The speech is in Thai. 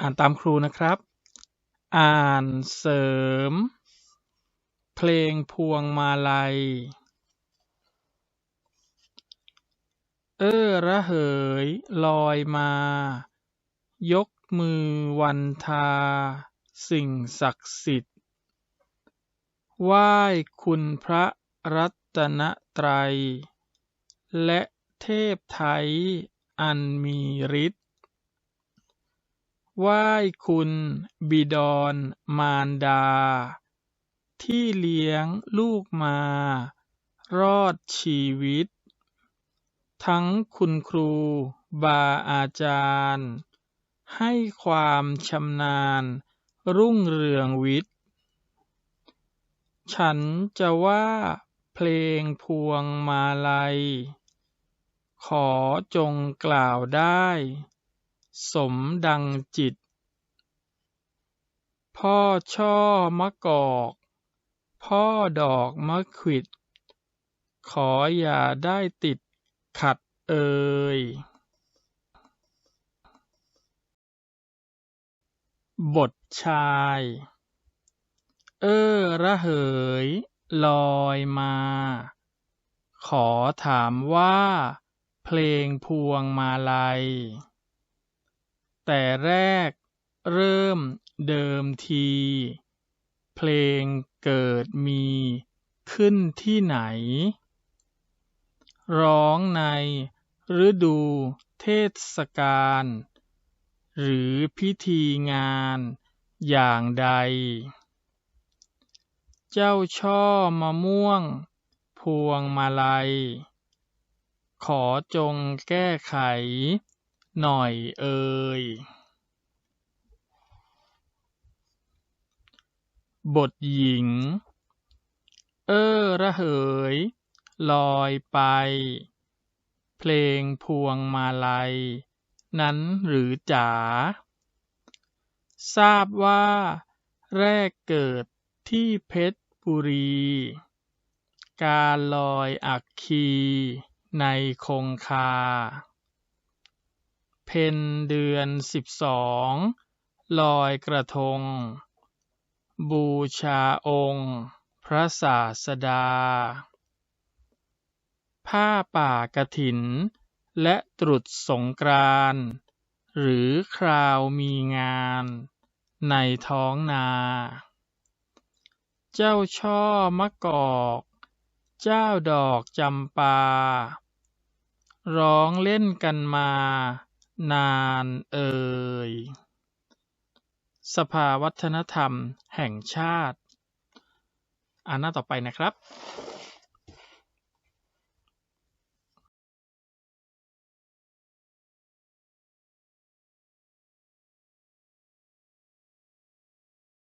อ่านตามครูนะครับ อ่านเสริม เพลงพวงมาลัย เออระเหย ลอยมา ยกมือวันทา สิ่งศักดิ์สิทธิ์ไหว้คุณพระรัตนตรัย และเทพไทยอันมีฤทธิ์ ไหว้คุณบิดรมารดา ที่เลี้ยงลูกมา รอดชีวิต ทั้งคุณครูบาอาจารย์ ให้ความชำนาญรุ่งเรืองวิทย์ ฉันจะว่าเพลงพวงมาลัย ขอจงกล่าวได้ สมดังจิต พ่อช่อมะกอก พ่อดอกมะขิด ขออย่าได้ติดขัดเอ่ยบทชาย เออระเหย ลอยมา ขอถามว่า เพลงพวงมาลัย แต่แรกเริ่มเดิมที เพลงเกิดมีขึ้นที่ไหน ร้องในฤดูเทศกาลหรือพิธีงานอย่างใด เจ้าช่อมะม่วง พวงมาลัย ขอจงแก้ไข หน่อยเอ่ย บทหญิง เออระเหย ลอยไป เพลงพวงมาลัย นั้นหรือจ๋า ทราบว่า แรกเกิดที่เพชรบุรี การลอยอัคคีในคงคา เพ็ญเดือนสิบสองลอยกระทง บูชาองค์ พระศาสดา ผ้าป่ากฐิน และตรุษสงกรานหรือคราวมีงาน ในท้องนา เจ้าช่อมะกอก เจ้าดอกจำปา ร้องเล่นกันมา นานเอ่ย สภาวัฒนธรรมแห่งชาติ อ่านหน้าต่อไปนะครับ